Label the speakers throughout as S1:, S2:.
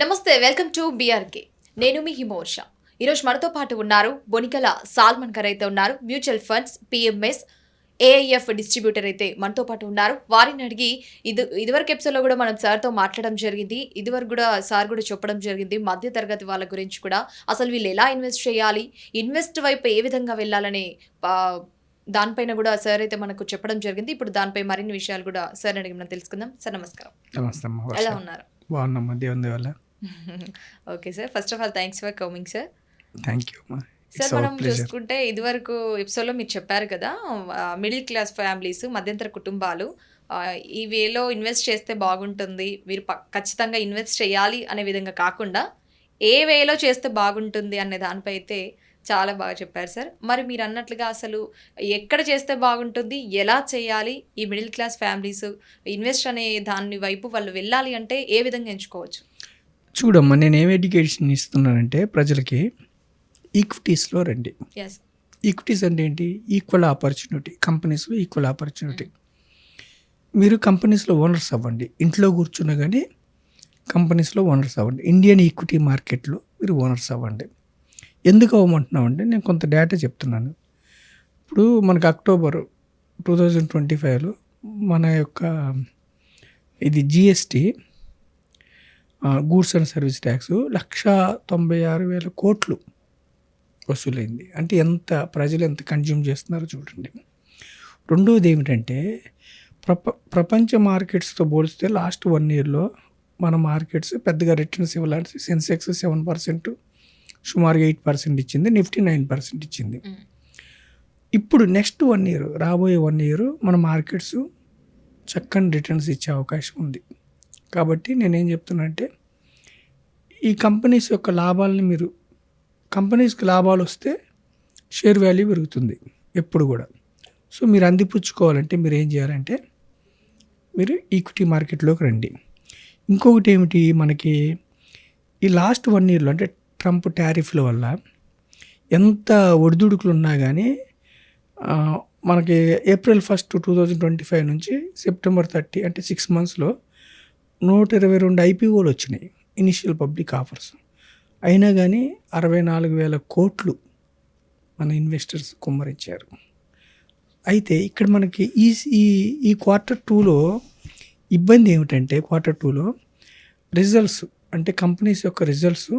S1: నమస్తే welcome to BRK నేను మీ హిమోర్ష. ఈరోజు మనతో పాటు ఉన్నారు బొనికల సాల్మన్ గారు అయితే ఉన్నారు mutual funds PMS AIF distributor అయితే మనతో పాటు ఉన్నారు. వారిని అడిగి ఇది ఇదివరకు ఎపిసోడ్లో కూడా మనం సార్తో మాట్లాడడం జరిగింది ఇదివరకు కూడా సార్ కూడా చెప్పడం జరిగింది మధ్య తరగతి వాళ్ళ గురించి కూడా. అసలు వీళ్ళు ఎలా ఇన్వెస్ట్ చేయాలి ఇన్వెస్ట్ వైపు ఏ విధంగా వెళ్ళాలనే దానిపైన కూడా సార్ అయితే మనకు చెప్పడం జరిగింది. ఇప్పుడు దానిపై మరిన్ని విషయాలు కూడా సార్ అడిగి మనం తెలుసుకుందాం. సార్ నమస్కారం. ఎలా ఉన్నారు?
S2: బాగున్నామ్మా దేవుని వల్ల
S1: okay sir. First of all thanks for coming sir
S2: thank you అమ్మా
S1: సార్ మనం చూసుకుంటే ఇదివరకు ఎపిసోడ్లో మీరు చెప్పారు కదా మిడిల్ క్లాస్ ఫ్యామిలీస్ మధ్యంతర కుటుంబాలు ఈ వేలో ఇన్వెస్ట్ చేస్తే బాగుంటుంది మీరు ఖచ్చితంగా ఇన్వెస్ట్ చేయాలి అనే విధంగా కాకుండా ఏ వేలో చేస్తే బాగుంటుంది అనే దానిపై అయితే చాలా బాగా చెప్పారు సార్. మరి మీరు అన్నట్లుగా అసలు ఎక్కడ చేస్తే బాగుంటుంది ఎలా చేయాలి ఈ మిడిల్ క్లాస్ ఫ్యామిలీస్ ఇన్వెస్ట్ అనే దాని వైపు వాళ్ళు వెళ్ళాలి అంటే ఏ విధంగా ఎంచుకోవచ్చు?
S2: చూడమ్మా నేను ఏం ఎడ్యుకేషన్ ఇస్తున్నానంటే ప్రజలకి ఈక్విటీస్లో రండి.
S1: ఎస్
S2: ఈక్విటీస్ అంటే ఏంటి? ఈక్వల్ ఆపర్చునిటీ కంపెనీస్లో ఈక్వల్ ఆపర్చునిటీ మీరు కంపెనీస్లో ఓనర్స్ అవ్వండి. ఇంట్లో కూర్చున్నా కానీ కంపెనీస్లో ఓనర్స్ అవ్వండి. ఇండియన్ ఈక్విటీ మార్కెట్లో మీరు ఓనర్స్ అవ్వండి. ఎందుకు అవ్వమంటున్నామంటే నేను కొంత డేటా చెప్తున్నాను. ఇప్పుడు మనకు అక్టోబర్ టూ థౌజండ్ ట్వంటీ ఫైవ్లో మన యొక్క ఇది GST goods and service tax లక్ష తొంభై ఆరు వేల కోట్లు వసూలైంది. అంటే ఎంత ప్రజలు ఎంత కన్జ్యూమ్ చేస్తున్నారో చూడండి. రెండవది ఏమిటంటే ప్రప ప్రపంచ మార్కెట్స్తో పోలిస్తే లాస్ట్ వన్ ఇయర్లో మన మార్కెట్స్ పెద్దగా రిటర్న్స్ ఇవ్వాలి సెన్సెక్స్ సెవెన్ పర్సెంట్ సుమారుగా ఎయిట్ పర్సెంట్ ఇచ్చింది నిఫ్టీ నైన్ పర్సెంట్ ఇచ్చింది. ఇప్పుడు నెక్స్ట్ వన్ ఇయర్ రాబోయే వన్ ఇయర్ మన మార్కెట్స్ చక్కని రిటర్న్స్ ఇచ్చే అవకాశం ఉంది. కాబట్టి నేనేం చెప్తున్నా అంటే ఈ కంపెనీస్ యొక్క లాభాలని మీరు కంపెనీస్కి లాభాలు వస్తే షేర్ వాల్యూ పెరుగుతుంది ఎప్పుడు కూడా. సో మీరు అందిపుచ్చుకోవాలంటే మీరు ఏం చేయాలంటే మీరు ఈక్విటీ మార్కెట్లోకి రండి. ఇంకొకటి ఏమిటి మనకి ఈ లాస్ట్ వన్ ఇయర్లో అంటే ట్రంప్ టారిఫ్ల వల్ల ఎంత ఒడిదుడుకులు ఉన్నా కానీ మనకి April first two thousand twenty five నుంచి సెప్టెంబర్ థర్టీ అంటే సిక్స్ మంత్స్లో నూట ఇరవై రెండు ఐపీఓలు వచ్చినాయి ఇనిషియల్ పబ్లిక్ ఆఫర్స్. అయినా కానీ అరవై నాలుగు వేల కోట్లు మన ఇన్వెస్టర్స్ కుమ్మరించారు. అయితే ఇక్కడ మనకి ఈ ఈ ఈ క్వార్టర్ టూలో ఇబ్బంది ఏమిటంటే క్వార్టర్ టూలో రిజల్ట్స్ అంటే కంపెనీస్ యొక్క రిజల్ట్స్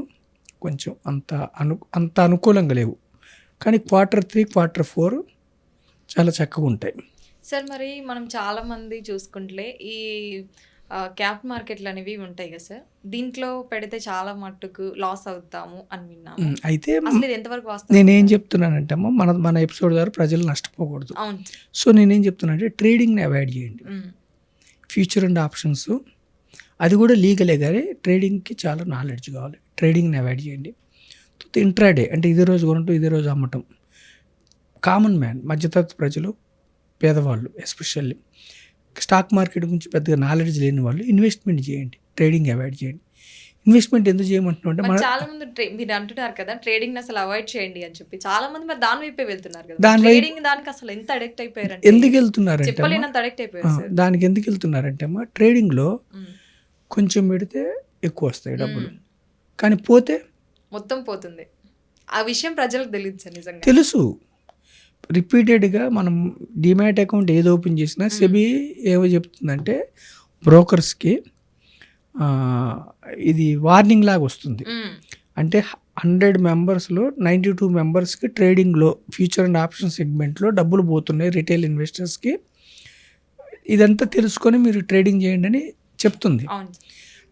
S2: కొంచెం అంత అను అంత అనుకూలంగా లేవు. కానీ క్వార్టర్ త్రీ క్వార్టర్ ఫోర్ చాలా చక్కగా ఉంటాయి.
S1: సార్ మరి మనం చాలా మంది చూసుకుంటే ఈ క్యాప్ మార్కెట్లు అనేవి ఉంటాయి కదా సార్? దీంట్లో పెడితే చాలా మట్టుకు లాస్ అవుతాము అని విన్నాము
S2: ఉమ్, అయితే
S1: ఎంతవరకు
S2: నేనేం చెప్తున్నానంటే అమ్మ మన మన ఎపిసోడ్ ద్వారా ప్రజలు నష్టపోకూడదు. సో నేనేం చెప్తున్నా అంటే ట్రేడింగ్ని అవాయిడ్ చేయండి. ఫ్యూచర్ అండ్ ఆప్షన్స్ అది కూడా లీగలే కానీ ట్రేడింగ్కి చాలా నాలెడ్జ్ కావాలి. ట్రేడింగ్ని అవాయిడ్ చేయండి. ఇంట్రాడే అంటే ఇదే రోజు కొనటం ఇదే రోజు అమ్మటం. కామన్ మ్యాన్ మధ్యతరగతి ప్రజలు పేదవాళ్ళు ఎస్పెషల్లీ. స్టాక్ మార్కెట్ గురించి పెద్దగా నాలెడ్జ్ లేని వాళ్ళు ఇన్వెస్ట్మెంట్ చేయండి ట్రేడింగ్ అవాయిడ్ చేయండి. ఇన్వెస్ట్మెంట్ ఎందుకు చేయమంటున్నాం అంటే
S1: చాలా మంది మీరు అంటున్నారు కదా ట్రేడింగ్ అసలు అవాయిడ్ చేయండి అని చెప్పి. చాలా మంది మరి దాని వైపే వెళ్తున్నారు కదా.
S2: దాని
S1: ట్రేడింగ్ దానికి అసలు ఎంత అడిక్ట్ అయిపోయారంటే
S2: ఎందుకు
S1: చెప్పలేనంత అడిక్ట్ అయిపోయారు
S2: దానికి ఎందుకు వెళ్తున్నారంటే అమ్మ ట్రేడింగ్లో కొంచెం పెడితే ఎక్కువ వస్తాయి డబ్బులు. కానీ పోతే?
S1: మొత్తం పోతుంది. ఆ విషయం ప్రజలకు తెలియదు నిజంగా.
S2: తెలుసు. రిపీటెడ్గా మనం డిమాట్ అకౌంట్ ఏది ఓపెన్ చేసినా సెబీ ఏమో చెప్తుందంటే బ్రోకర్స్కి ఇది వార్నింగ్ లాగా వస్తుంది. అంటే హండ్రెడ్ మెంబర్స్లో నైంటీ టూ మెంబర్స్కి ట్రేడింగ్లో ఫ్యూచర్ అండ్ ఆప్షన్ సెగ్మెంట్లో డబ్బులు పోతున్నాయి రిటైల్ ఇన్వెస్టర్స్కి. ఇదంతా తెలుసుకొని మీరు ట్రేడింగ్ చేయండి అని చెప్తుంది.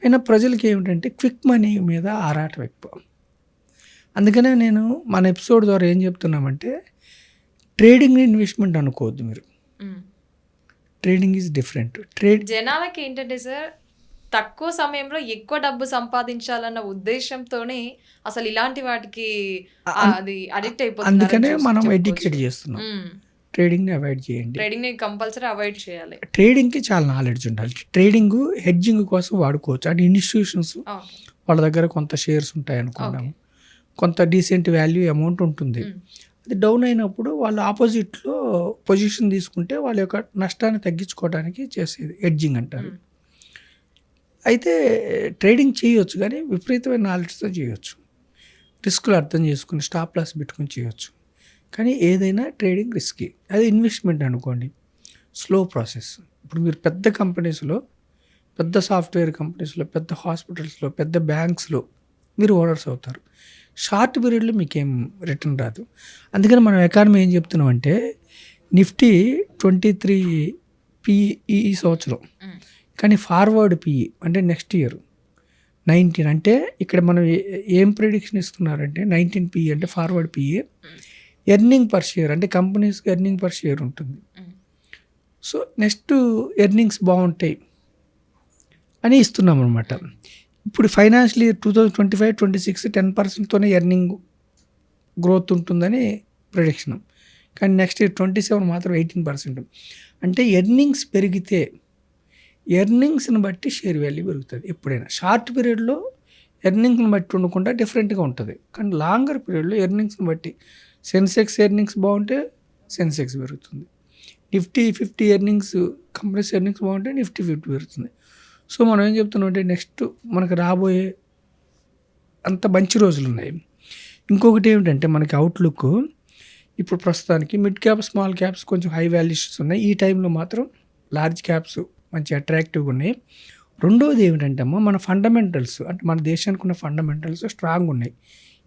S2: అయినా ప్రజలకి ఏమిటంటే క్విక్ మనీ మీద ఆరాటం ఎక్కువ. అందుకనే నేను మన ఎపిసోడ్ ద్వారా ఏం చెప్తున్నామంటే ట్రేడింగ్ ఇన్వెస్ట్మెంట్ అనుకోవద్దు మీరు. Trading is different. ట్రేడ్
S1: జనాలకి ఏంటంటే సార్ తక్కువ సమయంలో ఎక్కువ డబ్బు సంపాదించాలన్న ఉద్దేశంతోనే అసలు ఇలాంటి వాటికి అది అడిక్ట్ అయిపోతుంది
S2: అందుకనే మనం ఎడ్యుకేట్ చేస్తున్నాం. ట్రేడింగ్ని అవాయిడ్ చేయండి.
S1: ట్రేడింగ్ని కంపల్సరీ అవాయిడ్ చేయాలి.
S2: ట్రేడింగ్కి చాలా నాలెడ్జ్ ఉండాలి. ట్రేడింగ్ హెడ్జింగ్ కోసం వాడుకోవచ్చు. అంటే ఇన్స్టిట్యూషన్స్ వాళ్ళ దగ్గర కొంత షేర్స్ ఉంటాయి అనుకున్నాము. కొంత డీసెంట్ వాల్యూ అమౌంట్ ఉంటుంది. అది డౌన్ అయినప్పుడు వాళ్ళు ఆపోజిట్లో పొజిషన్ తీసుకుంటే వాళ్ళ యొక్క నష్టాన్ని తగ్గించుకోవడానికి చేసేది ఎడ్జింగ్ అంటారు. అయితే ట్రేడింగ్ చేయొచ్చు కానీ విపరీతమైన నాలెడ్జ్తో చేయొచ్చు. రిస్కులు అర్థం చేసుకుని స్టాప్ లాస్ పెట్టుకుని చేయొచ్చు. కానీ ఏదైనా ట్రేడింగ్ రిస్కీ. అది ఇన్వెస్ట్మెంట్ అనుకోండి. Slow process. ఇప్పుడు మీరు పెద్ద కంపెనీస్లో పెద్ద సాఫ్ట్వేర్ కంపెనీస్లో పెద్ద హాస్పిటల్స్లో పెద్ద బ్యాంక్స్లో మీరు ఓనర్స్ అవుతారు. షార్ట్ పీరియడ్లో మీకేం రిటర్న్ రాదు. అందుకని మనం ఎకానమీ ఏం చెప్తున్నాం అంటే నిఫ్టీ ట్వంటీ త్రీ పిఈ ఈ సంవత్సరం కానీ ఫార్వర్డ్ పిఈ అంటే నెక్స్ట్ ఇయర్. నైన్టీన్ అంటే ఇక్కడ మనం ఏ- ఏం ప్రిడిక్షన్ ఇస్తున్నారంటే నైన్టీన్ పిఈ అంటే forward PE. Earning per share అంటే కంపెనీస్కి ఎర్నింగ్ పర్ షేర్ ఉంటుంది. సో నెక్స్ట్ ఎర్నింగ్స్ బాగుంటాయి అని ఇస్తున్నాం అనమాట ఇప్పుడు financial year two thousand twenty five twenty six ten పర్సెంట్తోనే earning growth ఉంటుందని ప్రొడిక్షన్ కానీ నెక్స్ట్ ఇయర్ ట్వంటీ సెవెన్ మాత్రం ఎయిటీన్ పర్సెంట్ అంటే ఎర్నింగ్స్ పెరిగితే ఎర్నింగ్స్ని బట్టి షేర్ వాల్యూ పెరుగుతుంది ఎప్పుడైనా. షార్ట్ పీరియడ్లో ఎర్నింగ్స్ని బట్టి ఉండకుండా డిఫరెంట్గా ఉంటుంది. కానీ లాంగర్ పీరియడ్లో ఎర్నింగ్స్ని బట్టి సెన్సెక్స్ ఎర్నింగ్స్ బాగుంటే సెన్సెక్స్ పెరుగుతుంది. Nifty fifty earnings companies earnings బాగుంటే నిఫ్టీ ఫిఫ్టీ పెరుగుతుంది. సో మనం ఏం చెప్తున్నాం అంటే నెక్స్ట్ మనకు రాబోయే అంత మంచి రోజులు ఉన్నాయి. ఇంకొకటి ఏమిటంటే మనకి అవుట్లుక్ ఇప్పుడు ప్రస్తుతానికి మిడ్ క్యాప్ స్మాల్ క్యాప్స్ కొంచెం హై వాల్యూషన్స్ ఉన్నాయి. ఈ టైంలో మాత్రం లార్జ్ క్యాప్స్ మంచి అట్రాక్టివ్గా ఉన్నాయి. రెండోది ఏమిటంటే అమ్మ మన ఫండమెంటల్స్ అంటే మన దేశానికి ఉన్న ఫండమెంటల్స్ స్ట్రాంగ్ ఉన్నాయి.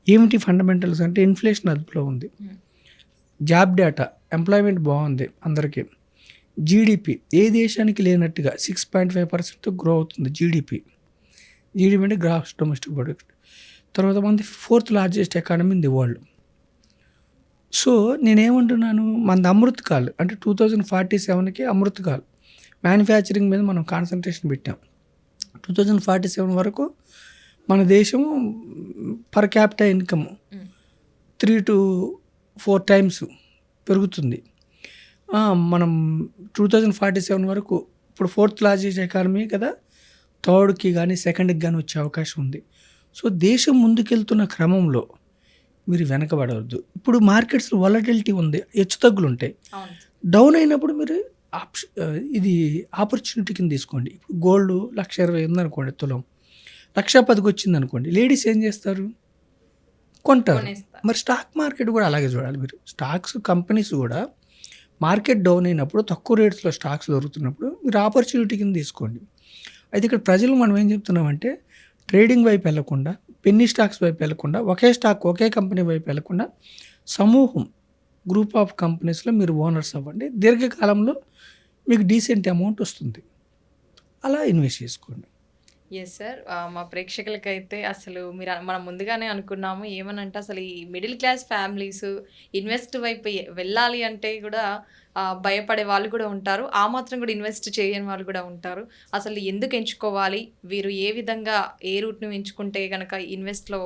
S2: ఏమిటి ఫండమెంటల్స్ అంటే ఇన్ఫ్లేషన్ అదుపులో ఉంది. జాబ్ డేటా ఎంప్లాయ్మెంట్ బాగుంది అందరికీ. జీడిపి ఏ దేశానికి లేనట్టుగా six point five percent grow అవుతుంది జీడిపి జీడిపి అంటే గ్రాస్ డొమెస్టిక్ ప్రొడక్ట్ తర్వాత మంది fourth largest economy in the world so నేనేమంటున్నాను? మన అమృత్ కాల్ అంటే టూ థౌజండ్ ఫార్టీ సెవెన్కి అమృత్ కాల్ మ్యానుఫ్యాక్చరింగ్ మీద మనం కాన్సన్ట్రేషన్ పెట్టాం. టూ థౌజండ్ ఫార్టీ సెవెన్ వరకు మన దేశము per capital income three to four times పెరుగుతుంది. మనం టూ థౌజండ్ ఫార్టీ సెవెన్ వరకు ఇప్పుడు ఫోర్త్ లార్జెస్ట్ ఎకానమీ కదా థర్డ్కి కానీ సెకండ్కి కానీ వచ్చే అవకాశం ఉంది. సో దేశం ముందుకెళ్తున్న క్రమంలో మీరు వెనకబడవద్దు. ఇప్పుడు మార్కెట్స్లో వాలటిలిటీ ఉంది హెచ్చు తగ్గులు ఉంటాయి. డౌన్ అయినప్పుడు మీరు ఆప్ష ఇది ఆపర్చునిటీ కింద తీసుకోండి. ఇప్పుడు గోల్డ్ లక్ష ఇరవై ఉందనుకోండి తులం. లక్ష పదికి వచ్చింది అనుకోండి లేడీస్ ఏం చేస్తారు? కొంటారు. మరి స్టాక్ మార్కెట్ కూడా అలాగే చూడాలి మీరు. స్టాక్స్ కంపెనీస్ కూడా మార్కెట్ డౌన్ అయినప్పుడు తక్కువ రేట్స్లో స్టాక్స్ దొరుకుతున్నప్పుడు మీరు ఆపర్చునిటీ కింద తీసుకోండి. అయితే ఇక్కడ ప్రజలు మనం ఏం చెప్తున్నామంటే ట్రేడింగ్ వైపు వెళ్ళకుండా పెన్నీ స్టాక్స్ వైపు వెళ్ళకుండా ఒకే స్టాక్ ఒకే కంపెనీ వైపు వెళ్ళకుండా సమూహం గ్రూప్ ఆఫ్ కంపెనీస్లో మీరు ఓనర్స్ అవ్వండి. దీర్ఘకాలంలో మీకు డీసెంట్ అమౌంట్ వస్తుంది. అలా ఇన్వెస్ట్ చేసుకోండి.
S1: ఎస్ సార్ మా ప్రేక్షకులకైతే అసలు మీరు మనం ముందుగానే అనుకున్నాము ఏమనంటే అసలు ఈ మిడిల్ క్లాస్ ఫ్యామిలీస్ ఇన్వెస్ట్ వైపు వెళ్ళాలి అంటే కూడా భయపడే వాళ్ళు కూడా ఉంటారు. ఆ మాత్రం కూడా ఇన్వెస్ట్ చేయని వాళ్ళు కూడా ఉంటారు. అసలు ఎందుకు ఎంచుకోవాలి? వీరు ఏ విధంగా ఏ రూట్ను ఎంచుకుంటే కనుక ఇన్వెస్ట్లో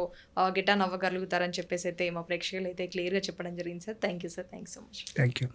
S1: గిటాన్ అవ్వగలుగుతారని చెప్పేసి అయితే మా ప్రేక్షకులు అయితే క్లియర్గా చెప్పడం జరిగింది sir thank you sir thank so much
S2: thank you